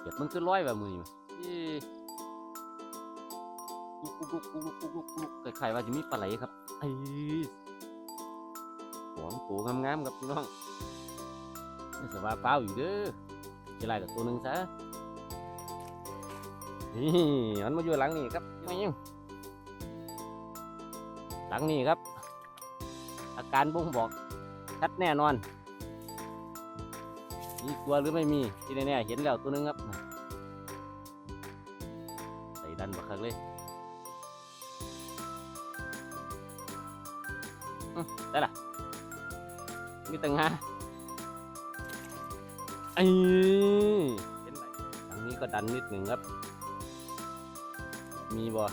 เก็ดมันคือร้อยแบบมือนี่อีลุกลุกลุกลุกลุกลุกลุกคล้ายๆว่าจะมีปลาไหลครับไอ้หัวมันโตงามๆครับพี่น้องนี่สว่าเปล่าอยู่เด้อจะไล่กับตัวหนึ่งซะนี่มันมาอยู่หลังนี่ครับไม่ยังหลังนี่ครับ อาการบ่งบอกชัดแน่นอน มีตัวหรือไม่มีที่แน่ๆเห็นแล้วตัวนึงครับใส่ดันบักคักเลยได้ละมีตังหาไอ้เห็นไหมทางนี้ก็ดันนิดหนึ่งครับ มีบ่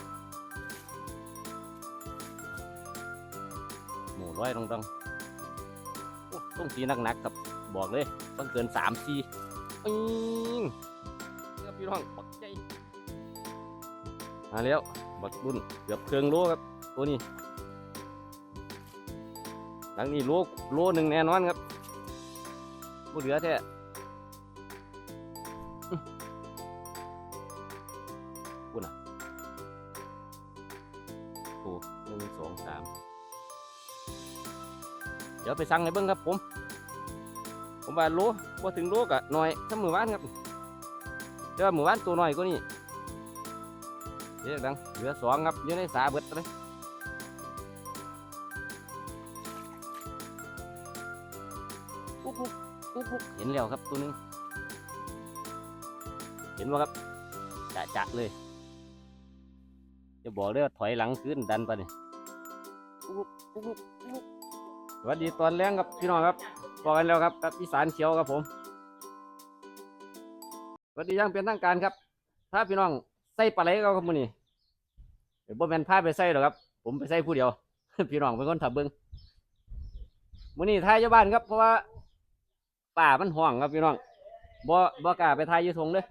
หมูร้อยตรงๆต้องตีหนักๆครับบอกเลย ต้องเกินสามทีปิงเกือบพี่น้องปักใจมาแล้วบักรุ่นเกือบเครื่องโลครับตัวนี้หลังนี้โลโลหนึ่งแน่นอนครับบ่เหลือแท้อื้อพูดนะโอ้หนึ่งสองสามเดี๋ยวไปสั่งให้เบิ้งครับผม ว่าโลบ่ถึงโลกะหน่อยถ้ามือวานครับแต่ว่ามือวานตัวน้อยกว่านี้เดี๋ยวดังเหลือสองครับอยู่ในสาเบิดเลยปุ๊บปุ๊บปุ๊บปุ๊บเห็นแล้วครับตัวหนึงเห็นว่าครับจะจะเลย จะบอกเลยว่าถอยหลังขึ้นดันไปเนี่ยปุ๊บปุ๊บปุ๊บปุ๊บสวัสดีตอนแรงครับพี่น้องครับ พอกันแล้วครับกับอีสานเขียวครับผมสวัสดียังเป็นทางการครับ ถ้าพี่น้องใส่ปลาไหลก็ครับมือนี้เดี๋ยวบ่แมนพาไปใส่หรอกครับ ผมไปใส่ผู้เดียว พี่น้องเป็นคนถับเบิ้งมือนี้ทายอยู่บ้านครับ เพราะว่าป่ามันห่วงครับพี่น้องบ่บ่กล้าไปทายยู่ทงเลย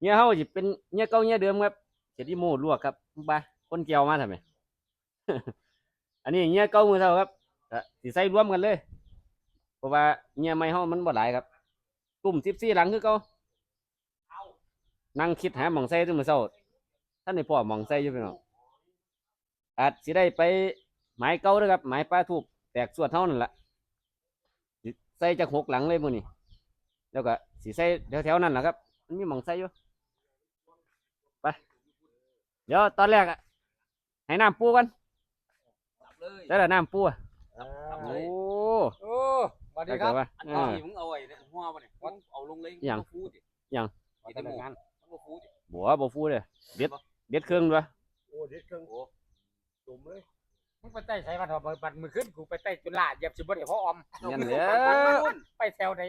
เงี้ยเฮาสิเป็นเงี้ยเก่าเงี้ยเดิมครับเจ็ดอีโมลวกครับไปคนเกี่ยวมาทำไมอันนี้เงี้ยเก่ามือเท่าครับสิใส่รวมกันเลย เพราะว่าเงียไม่เฮามันบ่หลายครับตุ่มสิบสี่หลังคือเก่านั่งคิดหาหมองใส่จนมื้อเช้าท่านในพ่อหมองใส่อยู่พี่น้องอาจสิได้ไปหมายเก่าเด้อครับหมายปลาทูบแตกสวดเท่านั่นล่ะสิใส่จากหกหลังเลยมื้อนี้แล้วก็สิใส่แถวๆนั่นล่ะครับมันมีหมองใส่อยู่ไปเดี๋ยวตอนแรกอะให้น้ำปูกันเลยได้ละน้ำปูอะครับโอ้โอ้ส วัสดีได้ครับเกิดว่าอันอ่านี้มึงเอาไอ้เนี่ยหัวมันเนี่ยมึงเอาลงเลยอย่างมันบ่ฟูดิอย่างกินได้หมดมันบ่ฟูดิบัวบ่ฟูเลยเด็ดเด็ดเครื่องด้วยโอ้เด็ดเครื่องโอ้ตุ่มเลยมึงไปใต้ใส่มาเถอะบัดมือขึ้นกูไปใต้จุฬาเหยียบสิบ่ได้พอออมนั่นแหละไปแถวไหน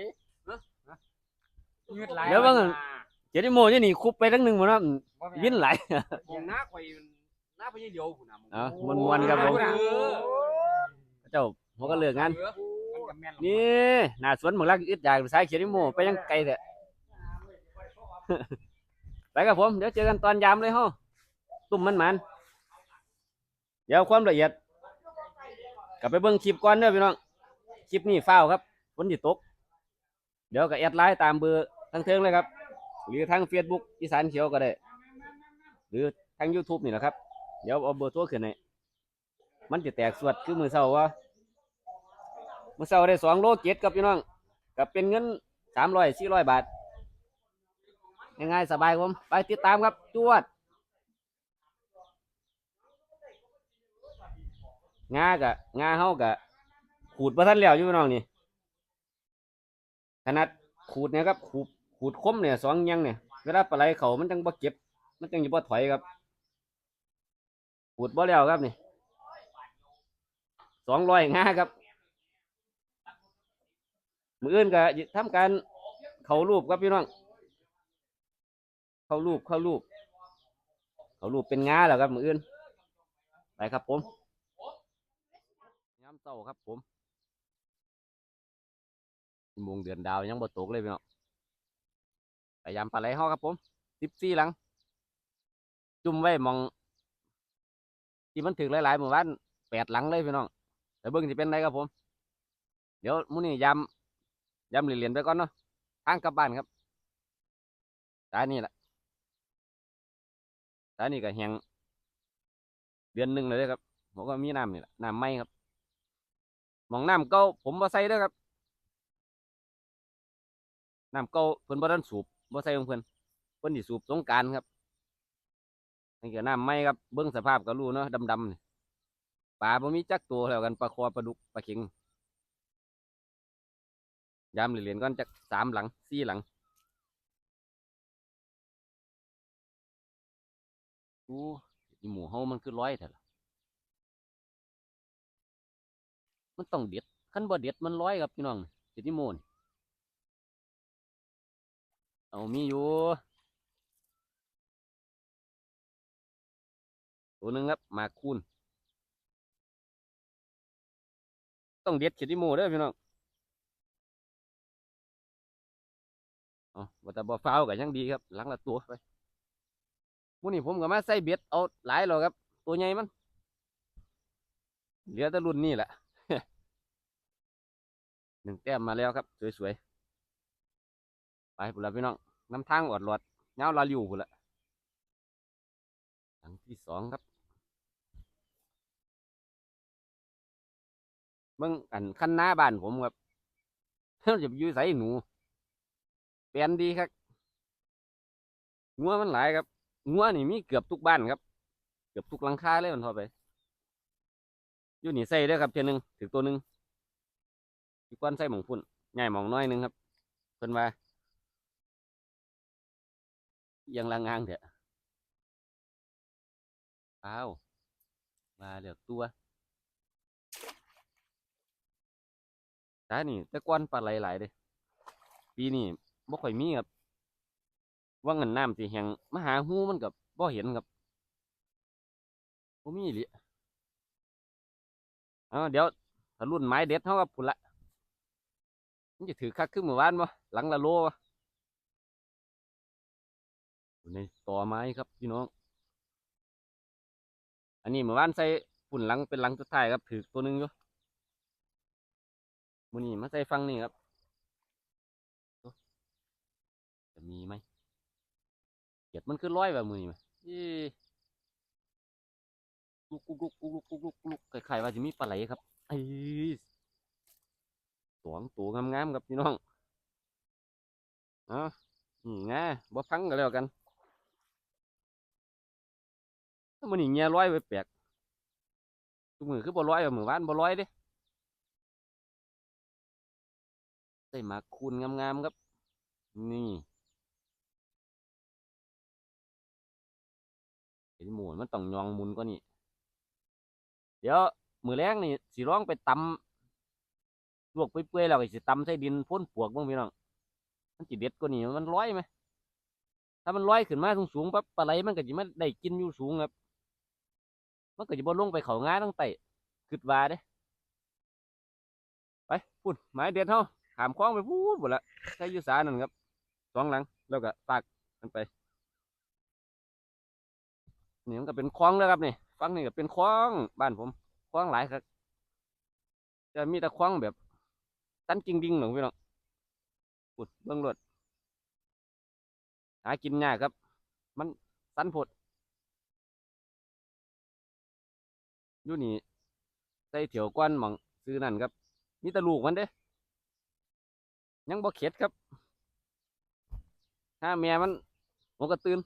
เงืดไหลเดี๋ยวว่างั้นเจ็ดโมงนี่คุบไปทั้งหนึ่งหมดนะวินไหลมองหน้าข่อยมันหน้าพญาเดียวพุ่นน่ะมึงเอามวนมวนๆครับผมเออเจ้าหัวก็เลิกงาน เออมันก็แม่นนี่หน้าสวนหมึงรักอึดอยากสายเขียนโมไปยังไกลแท้ไปกับผม เดี๋ยวเจอกันตอนยามเลยฮะตุ่มมันมันเดี๋ยวความละเอียด กลับไปเบิ่งคลิปก่อนเด้อพี่น้อง คลิปนี้ฟ้าวครับฝนสิตก เดี๋ยวก็แอดไลน์ตามเบอร์ทางเทิงเลยครับ หรือทาง Facebook อีสานเขียวก็ได้ หรือทาง YouTube นี่แหละครับ เดี๋ยวเอาเบอร์โทรขึ้นให้มันจะแตกสวดคือมือเศร้าว่า มือเศร้าได้สองโลเจ็ดครับพี่น้องกับเป็นเงินสามร้อยสี่ร้อยบาทง่ายๆสบายผมไปติดตามครับจวดงากะงาเฮากะขูดประทันแล้วอยู่พี่น้องนี่ขนาดขูดเนี่ยครับขูดขูดคมเนี่ยสองยังเนี่ยเวลาปลาไหลเขามันจังบ่เก็บ มันจังอยู่บ่ถอยครับขูดบ่แล้วครับนี่สองร้อยงาครับ มืออื่นก็ทำการเขารูปครับพี่น้อง เขารูปเขารูป เขารูปเป็นงาแล้วครับ มืออื่นไปครับผมย้ำเต้าครับผมมงเดือนดาวยังบ่ตกเลยพี่น้องไปยามปลาไหลห่อครับผมสิบสี่หลัง จุ่มไว้มอง ที่มันถึงหลายๆหมู่บ้านแปดหลังเลยพี่น้องแต่เบิ้งสิเป็นไรครับผม เดี๋ยวมื้อนี้ยำ ย้ำเหรียญไปก่อนเนาะทางกลับบ้านครับตานี่แหละตานี่ก็แหงเดือนหนึ่งเลยครับผมก็มีน้ำนี่แหละน้ำไหมครับมองน้ำเก่าผมบ่ใส่ด้อครับน้ำเก่าเพิ่นบ่ทันสูบบ่ใส่ของเพิ่นเพิ่นสิสูบสงการครับนี่ก็น้ำไหมครับเบิ่งสภาพก็รู้เนาะดำๆนี่ปลาบ่มีจักตัวแล้วกันปลาคอปลาดุกปลาเข็ง ยามเหรียญก่อนจักสามหลังสี่หลังดูหมูเฮามันคือร้อยแท้ล่ะมันต้องเด็ดคันบ่เด็ดมันร้อยครับพี่น้องเจ็ดอีหมูนี่เอามีอยู่ตัวนึงครับมาคูนต้องเด็ดเจ็ดอีหมูเด้อพี่น้อง อาว่าแต่บ่ฟ้าวก็ยังดีครับ หลังละตัวไปมื่อนี้ผมก็มาใส่เบ็ดเอาหลายแล้วครับ ตัวใหญ่มัน เหลือแต่รุ่นนี้แหละหนึ่งแต้มมาแล้วครับ สวยๆ ไปพุ่นละพี่น้องน้ำทางอดหลอดเงาลาลิวพุ่นละหลังที่สองครับเบิ่งอันขั้นหน้าบ้านผมครับจะไปอยู่ใส่หนู เปลี่ยนดีครับงัวมันหลายครับงัวนี่มีเกือบทุกบ้านครับ เกือบทุกหลังคาเลยมันพอไปอยู่นี่ใส่ด้อครับเทียนึงถึงตัวหนึงอีกก้อนใส่หมองพุ่นใหญ่หมองน้อยนึงครับเพิ่นว่ายังลางงางเถอะอ้าวมาเหลือตัวตานี่แต่ก้อนปลาไหลหลายเลยปีนี้ บ่ค่อยมีครับ ว่าเงินน้ำสิแหงมาหาหูมันกับบ่เห็นครับบ่มีอีหลิเอาเดี๋ยวถ้ารุ่นไม้เด็ดเท่ากับพุ่นละมันจะถือคักขึ้นเมื่อวานบ่หลังละโลวะอยู่ในต่อไม้ครับพี่น้อง อันนี้เมื่อวานใส่ปุ่นหลังเป็นหลังสุดท้ายครับถือตัวนึงอยู่มือนี้มาใส่ฟังนี่ครับ มีไหมเกียดมันคือร้อยแบบมือนี่ไหมลุกลุกลุกลุกลุกลุกลุกไข่ว่าจะมีปลาไหลครับไอ้ตัวตัวงามๆครับพี่น้องอ๋านี่ไงบ่พังกันแล้วกันมันนี่เงี้ยร้อยไปแปลกทุกมือคือบ่ร้อยแบบมือบ้านบ่ร้อยเด้ได้มาคูณงามๆครับ นี่ เห็นหมูมันต้องยองมุนก็นี่เดี๋ยวมือแรงนี่สิร้องไปตำลวกเปื่อยๆแล้วก็สิตำใส่ดินพ่นปวกบ้างพี่น้องมันจิเด็ดกว่านี่มันร้อยไหมถ้ามันร้อยขึ้นมาสูงๆปั๊บปลาไหลมันก็จะไม่ได้กินอยู่สูงครับมันก็จะบ่ลงไปเขาง่าตั้งแต่ขึ้นวาเด้ไปพูดหมายเด็ดเฮาขามคล้องไปพูดหมดละใส่อยูสานั่นครับสองหลังแล้วก็ฝากมันไป นี่มันก็เป็นคลองแล้วครับนี่ฟังนี่ก็เป็นคลองบ้านผมคลองหลายครับจะมีแต่คลองแบบตันจริงดิงหนูพี่น้องปุดเบื้องรถหากินยากครับ มันสันผดอยู่นี่ใส่เถียวก้อนหมองซื้อนั่นครับมีแต่ลูกมันเด้ ยังบ่เข็ดครับ ถ้าแม่มันผมก็ตื่น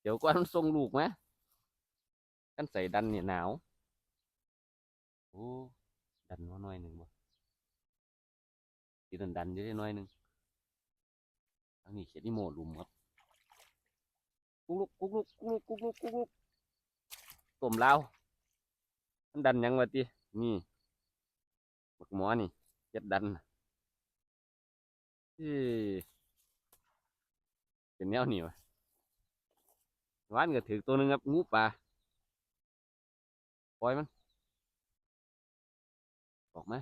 เดี๋ยวก่อนมันส่งลูกไหมกันใส่ดันเนี่ยหนาว โอ้ ดันว่าน้อยหนึ่งบ่ที่ดันดันอยู่ได้น้อยหนึ่งทางนี้เขียนอีโมลุมครับ กุ๊กลุกกุ๊กลุกกุ๊กลุกกุ๊กลุกกุ๊กลุกต้มลาวมันดันยังวะตีนี่บักหมอนี่เจ็ดดันนะเอ้ยเป็นแนวนี้วะ วานก็ถือตัวนึงครับงูปลาปล่อยมันออกมา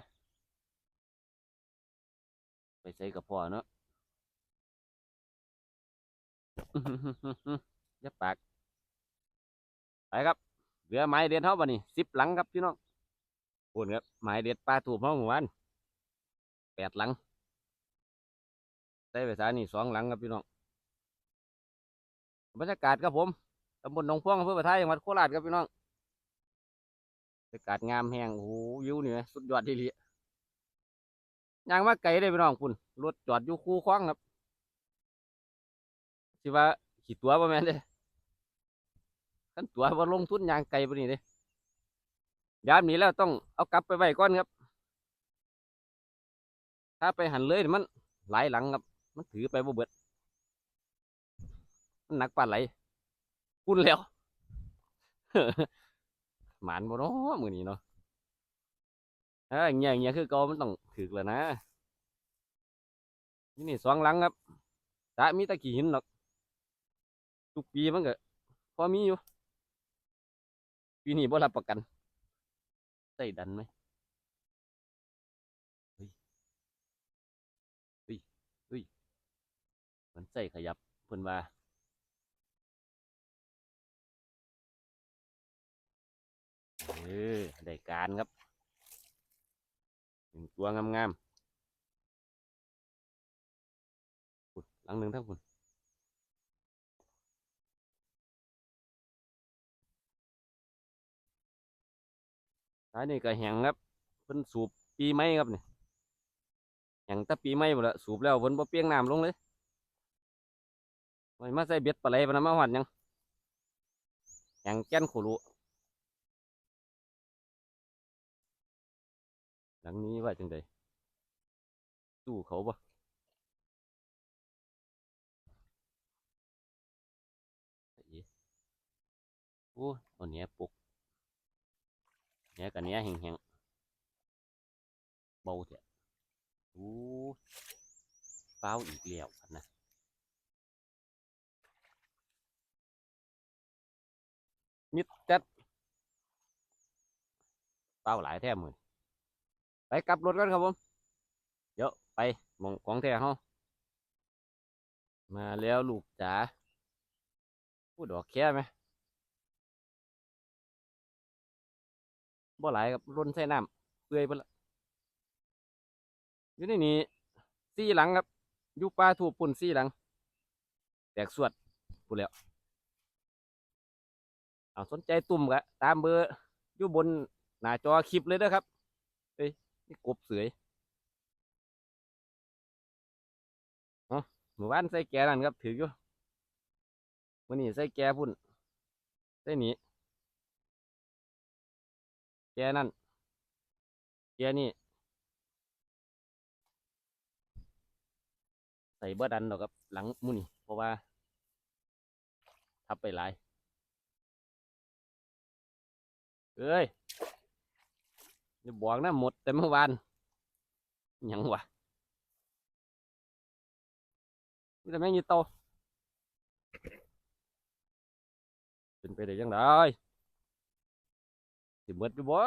ไปใส่กับพ่อเนาะย่าปากไปครับเหลือไม้เด็ดเท่าบ่นี่สิบหลังครับพี่น้องพูดครับไม้เด็ดปลาถูกเท่าหมู่บ้านแปดหลังใส่ไปสานี่สองหลังครับพี่น้อง บรรยากาศครับผมตำบลหนองพวงอำเภอปะทายจังหวัดโคราชครับพี่น้องบรรยากาศงามแห้งโอ้โหวิวนี่นะสุดยอดทีเดียยางมาไกลเลยพี่น้องคุณรถจอดอยู่คู่คว้างครับสิว่าขี่ตัวประมาณเด้ขั้นตัวว่าลงทุนยางไกลปนี่เด้ยามนี้แล้วต้องเอากลับไปไว้ก่อนครับ ถ้าไปหันเลยมันหลายหลังครับ มันถือไปบ่เบิด นักปานไหลกุนแล้วหมานบ่เนาะมือนี้เนาะเอ้ยเงี้ยเงี้ยคือก่ามันต้องถึกแล้วนะนี่นี่สองหลังครับตะมีตะกี้หินหรอกทุกปีมันก็พอมีอยู่ปีนี้บ่รับประกันใส่ดันไหมเฮ้ยเฮ้ยเฮ้ยมันใส่ขยับเพิ่นว่า เออได้การครับหนึ่งตัวงามๆขุดหลังหนึ่งทั้งคุณท้ายนี่ก็แห้งครับเพิ่นสูบปีไม้ครับนี่แห้งแต่ปีไม้หมดละสูบแล้วเพิ่นบ่เปียงน้ำลงเลยไว้มาใส่เบ็ดปลาไหลปะนะมาหวัดยังแห้งแก่นข รุหลังนี้ว่าจังไดสู้เขาปะอีโอ้เอาเนี้ยปุกเนี้ยกับเนี้ยแห้งๆเบาเถอะโอ้เป้าอีกแล้วนะนิดจัดเป้าหลายแท้มือ ไปกลับรถกันครับผม เดี๋ยวไปมองของแท้เฮามาแล้วลูกจ๋าพูดดอกแค่ไหมบ่หลายครับร่นใส่น้ำเปื่อยไปละอยู่ในนี้สี่หลังครับอยู่ป่าถูกปุ่นสี่หลัง แตกสวดพูดแล้วเอาสนใจตุ่มกะตามเบอร์อยู่บนหน้าจอคลิปเลยเด้อครับ นี่กบเสือยเนาะหมู่บ้านใส่แกนั่นครับ ถืออยู่วันนี้ใส่แกพุ่นใส่หนีแกนั่นแกนี่ใส่เบอร์ดันดอกครับ หลังมุนี่เพราะว่า ทับไปหลายเอ้ย อย่าบอกนะหมดแต่เมื่อวานยังวะแต่แม่งยีโตเป็นไปได้ยังไงสิเบิดอยู่บ่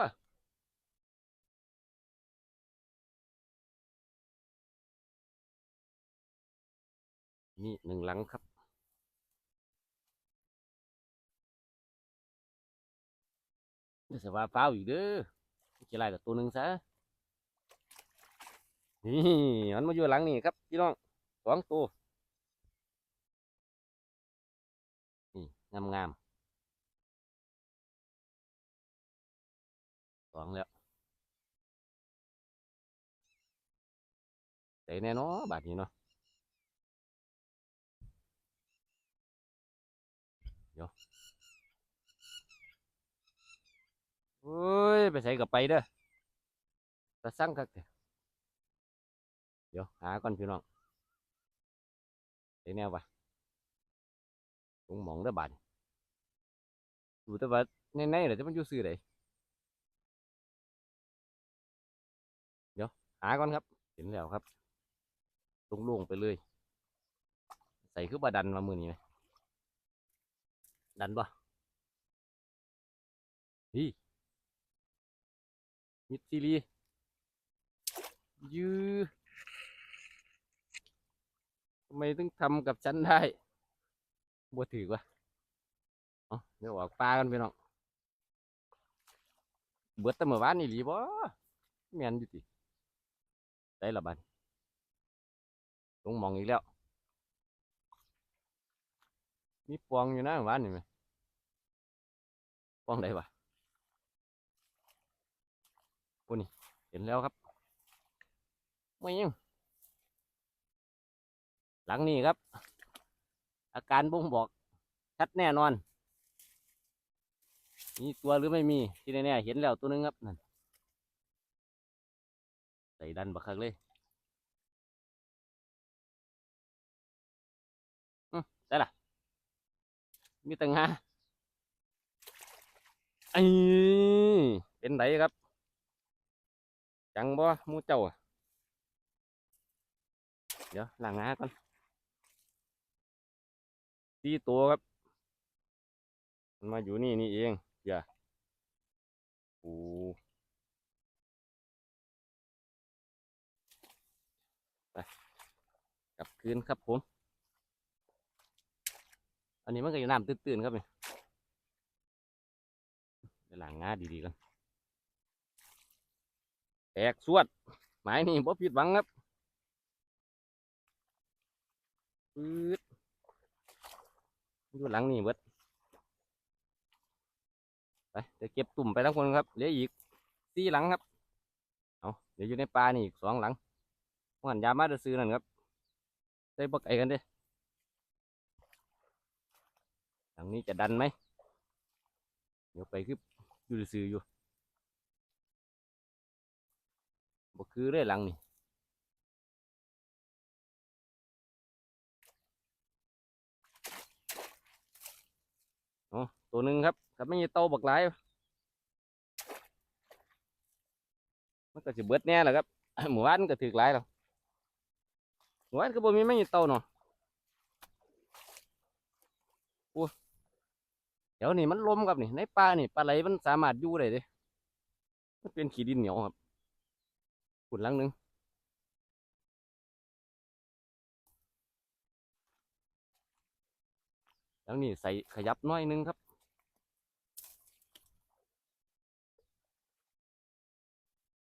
นี่หนึ่งหลังครับเดี๋ยวจะว่าเปล่าอีกเด้อ กี่ไรกับตัวหนึ่งซะนี่มันมาอยู่หลังนี่ครับพี่น้องสองตัวนี่งามงามๆสองแล้วแต่แน่เนอนบาทนี้เนาะเดี๋ยว เฮ้ย ไปใส่กับไปเด้อตะสั่งคักเดี๋ยวหาก่อนพี่น้องไอ้แนววะตรงมองเด้บาดนดูแต่ว่าในในเดี๋ยวจะมันอยู่ซื้อไดเดี๋ยวหาก่อนครับ เห็นแล้วครับลงลงๆไปเลย ใส่คือบาดันมามือนี้ไหมดันปะนี่ มิดซีรียื้อทำไมถึงทำกับฉันได้บัวถือวะเดี๋ยวออกปลากันไปน้องเบิดแต่เมื่อวานนี่หลีบ่แม่นอยู่ติได้ละบัดลงมองอีกแล้ว มีปองอยู่นะหวานนี่ไหมปองไหนวะ โอ้นี่เห็นแล้วครับไม่ยังหลังนี้ครับ อาการบ่งบอกชัดแน่นอน มีตัวหรือไม่มีที่แน่ๆเห็นแล้วตัวหนึงครับนั่นใส่ดันบักคักเลยอืมได้ละมีตังงาไอ้เป็นไรครับ จังบ่มูเจ้าอะเดี๋ยวล้างงาก่อนตีตัวครับ มันมาอยู่นี่นี่เองอย่าโอ้ไปกลับคืนครับผม อันนี้มันก็อยู่น้ำตื้นๆครับเนี่ไปล้างงาดีๆกัน แตกสวด หมายนี่บ่ผิดหวังครับปืดอยู่หลังนี่เบิดไปเดี๋ยวเก็บตุ่มไปทั้งคนครับเหลืออีกสี่หลังครับเอาเดี๋ยวอยู่ในปลานี่อีกสองหลังหันยามาเดือซื้อนั่นครับได้บักไอกันเด้หลังนี้จะดันไหมเดี๋ยวไปคืออยู่ซื้ออยู่ บ่คือเรื่อยหลังนี่อ๋อตัวหนึ่งครับครับไม่มีโตบักหลายมันก็สิเบิดแน่แหละครับหมู่บ้านก็ถือหลายแล้วหมู่บ้านก็บ่มีไม่มีเต่าเนาะโอ้เดี๋ยวนี้มันลมครับนี่ในป่านี่ปลาไหลมันสามารถอยู่ได้เด้มันเป็นขี้ดินเหนียวครับ ขุดหลังนึงหลังนี้ใส่ขยับน้อยนึงครับ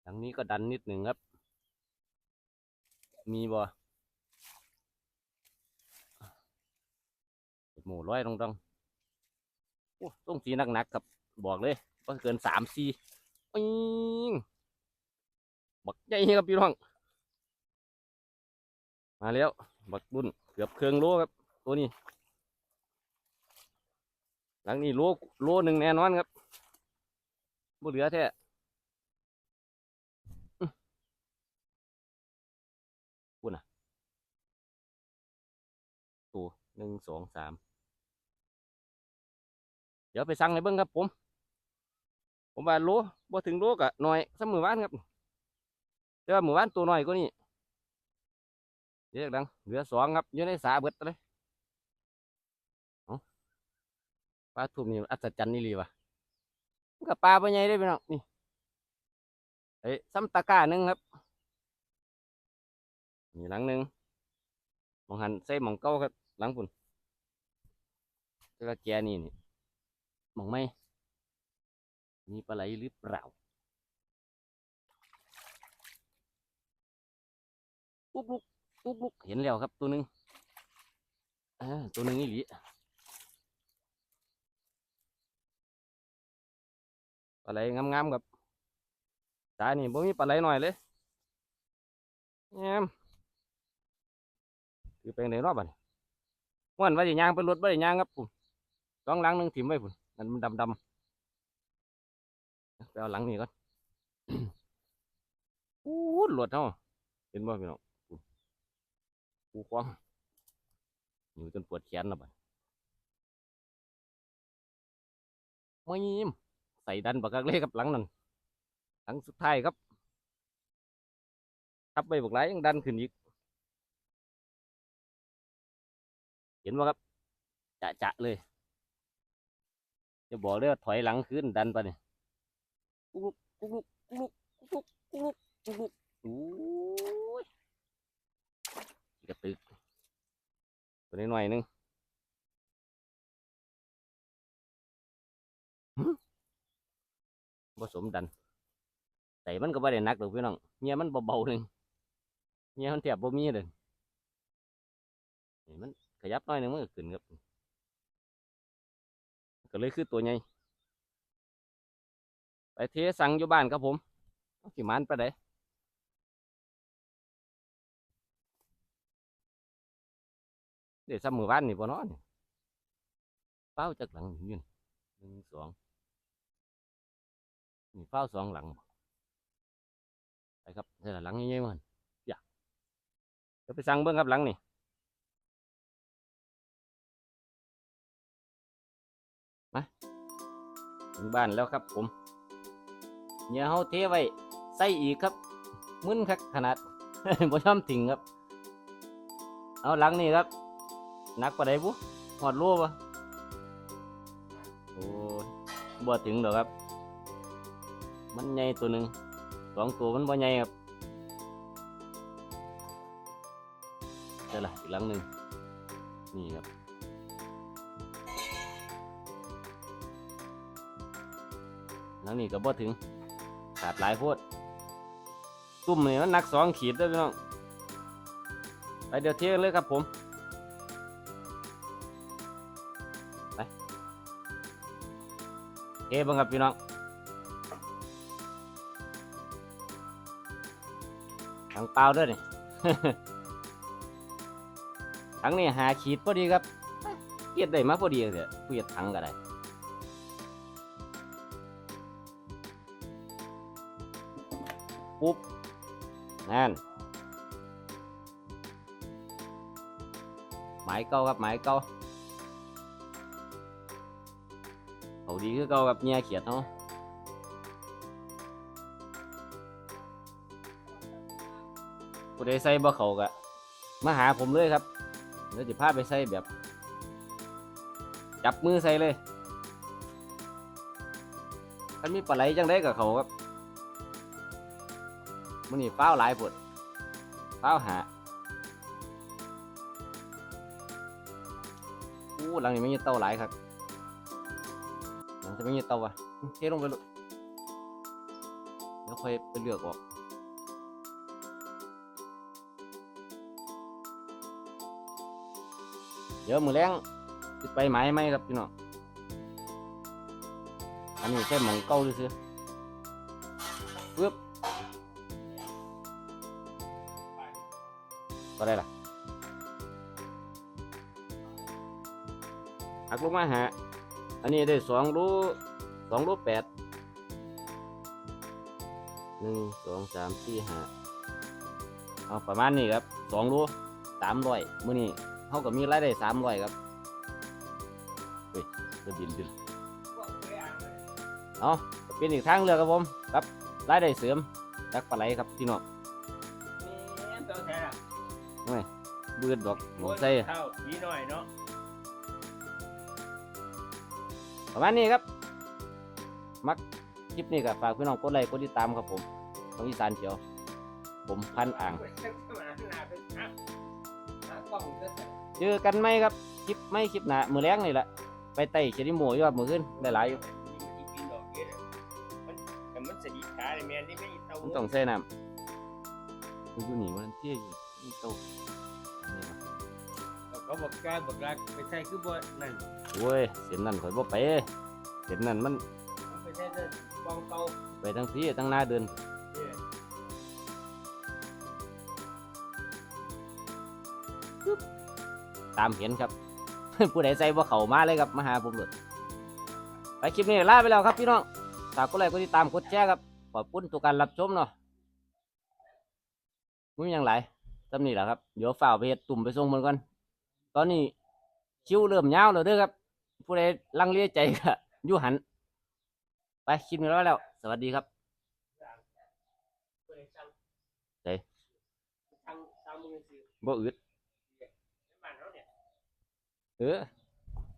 หลังนี้ก็ดันนิดหนึ่งครับ มีบ่หมูร้อยตรงๆโอ้ต้องสีหนักๆครับ บอกเลยว่าเกินสามสี่ปิง บักใหญ่ครับพี่น้อง มาแล้ว บักบุญเกือบเครื่องโลครับ ตัวนี้ หลังนี้โลโลหนึ่งแน่นอนครับบ่เหลือแท้ตัวหนึ่งสองสามเดี๋ยวไปสั่งให้เบิ้งครับผม ผมว่าโลบ่ถึงโลกะหน่อยสมือวานครับ แต่ว่าหมู่บ้านตัวน้อยก็นี่เรียกดังเหลือสองครับอยู่ในสาเบิดเลยเอาปลาทุ่มนี่อัศจรรย์นี่ลีวะมันกับปลาไปใหญ่ได้อพี่น้องนี่เอ้ซ้ำตะกร้าหนึ่งครับนี่หลังหนึ่งมองหันใส่มองเก้าครับหลังพุ่นแล้วแกนี่นี่มองไหมมีปลาไหลหรือเปล่า ปุ๊กลุกปุ๊กลุกเห็นแล้วครับตัวหนึ่งอตัวหนึ่งนี่หลีปลาไหลงามๆครับตานี่บ่มีปลาไหลหน่อยเลยแงมคือเป็นไหนรอบอะม่วนว่าจะย่างไปรถว่าจะย่างครับผมสองหลังหนึ่งถิ่มไว้ผมนั่นมันดำดำไปเอาหลังนี้ก่อนอู้รถเท่าเห็นบ่พี่น้อง กูควางอยู่จนปวดแขนแล้วบ่ไม่ยิ้มใส่ดันบักกักเล่กับหลังนั่นหลังสุดท้ายครับทับไปบักไหลยังดันขึ้นอีกเห็นว่าครับจะจะเลย จะบอกเลยว่าถอยหลังขึ้นดันไปเนี่ยกุ๊กกุ๊กกุ๊กกุ๊กกุ๊กกุ๊กกุ๊กโอ้ย กระตึก ตัวนี้หน่อยหนึงหึผสมดันใส่มันก็ไม่ได้หนักหรอกพี่น้องเงี้ยมันเบาๆเลยเงี้ยมันแทบบ่มีเลยนี่มันขยับหน้อยหนึงมันก็ขึ้นครับก็เลยคือตัวใหญ่ไปเทสั่งอยู่บ้านครับผมสิมันไปไหน เดี๋ยวซ้ำมือบ้านนี่บ่นอนเป้าจากหลังยืนหนึ่งสองนี่เป้าสองหลังไปครับนี่ละหลังใหญ่มันอยาเดี๋ยวไปสั่งเบิ้งครับหลังนี่ถึงบ้านแล้วครับผมเนี่ยเฮาเทไว้ใส่อีกครับมึนคักขนาดบ่ยอมทิ้งครับ เอาหลังนี่ครับ นักกว่าใดบุหอดรั่วปะโอ้บ่ถึงหรอกครับ มันใหญ่ตัวหนึ่งสองตัวมันบ่ใหญ่ครับเดี๋ยวละอีกหลังหนึ่งนี่ครับหลังนี้ก็บ่ถึงขาดหลายโพดตุ่มนี่มันหนักสองขีดด้วยพี่น้องไปเดี๋ยวเที่ยงเลยครับผม เอ้บังครับพี่น้องทางเปล่าด้วยนี่ถังนี่หาขีดพอดีครับเกียดได้มาพอดีเลยผู้ยัดถังก็ได้ปุ๊บนั่นหมายเก่าครับหมายเก่า เขาดีคือเก่ากับเมียเขียดเนาะผู้ใดใส่บ่เขากะมาหาผมเลยครับเดี๋ยวจะพาไปใส่แบบ จับมือใส่เลยถ้ามีปลาไหลจังได้กับเขาครับมันนี่เป้าหลายปวดเป้าหาอู้หลังนี้ไม่มีเต้าหลายครับ จะไม่มีเตาอะเทลงไปลูกแล้วค่อยไปเลือกออกเดี๋ยวมือแรงสิไปไหมไหมครับพี่น้องอันนี้แค่หมองเก้าซื้อปึ๊บก็ได้ล่ะหักลงมาหา อันนี้ได้สองรูสองรูแปดหนึ่งสองสามสี่ห้าเอาประมาณนี้ครับสองรูสามร้อยมื้อนี้เขาก็มีรายได้สามร้อยครับเฮ้ยจะบินบินเอาก็เป็นอีกทางเลือกครับผมครับรายได้เสริมจากปลาไหลครับพี่น้องเบือดดอกหมองใส่เท่าผีหน่อยเนาะ ประมาณนี้ครับ มักคลิปนี้ก็ฝากพี่น้องกดไลค์กดติดตามครับผมของอีสานเขียว ผมพันอ่างเจอกันไหมครับคลิปไม่คลิปหนามือแรงนี่แหละไปไต่เชนิโมอยู่ครับมือขึ้นได้หลายอยู่มันมันสนิทขาเลยแม่นี่ไม่เท่าผมต้องใส่น้ำมันอยู่นี่มันเที่ยอยู่นี่โตนี่วะเขาบอกกล้าบอกกล้าไปใส่คือบ่นั่น โอ้ยเส้นนั่นข่อยบ่ไปเส้นนั่นมันไปใส่เดินกองเก่าไปทั้งพี่ทั้งหน้าเดินเนี่ยตามเห็นครับ ผู้ใดใส่บ่เข้ามาเลยครับมาหาผมเลยไปคลิปนี้ลาไปแล้วครับพี่น้องฝากกดไลค์กดติดตามกดแชร์ครับขอบคุณทุกการรับชมเนาะมุ้ยยังหลจำนี่แหละครับ เดี๋ยวฝ่าไปเฮ็ดตุ่มไปส่งมันก่อน ตอนนี้คิวเริ่มยาวแล้วเด้อครับ ผู้ใดลังเลใจก็อยู่หัน ไปคลิปนี้แล้วแล้ว สวัสดีครับไหนทางทางมือสิบ่อึดบ้านเขาเนี่ยเออ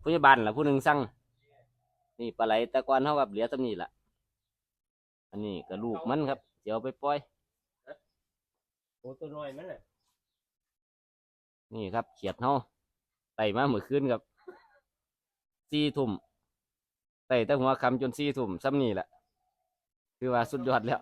ผู้ใหญ่บ้านล่ะผู้หนึ่งสั่งนี่ปลาไหลแตะกอนเท่ากับเหลือสำนี่ล่ะ อันนี้ก็ลูกมันครับ เดี๋ยวเอาไปปล่อยโอ้ตัวน้อยมันน่ะนี่ครับเขียดเฮาไต่มาเมื่อคืนครับ สี่ทุ่มไต่ตั้งหัวคำจนสี่ทุ่มซ้ำนี่แหละคือว่าสุดยอดแล้ว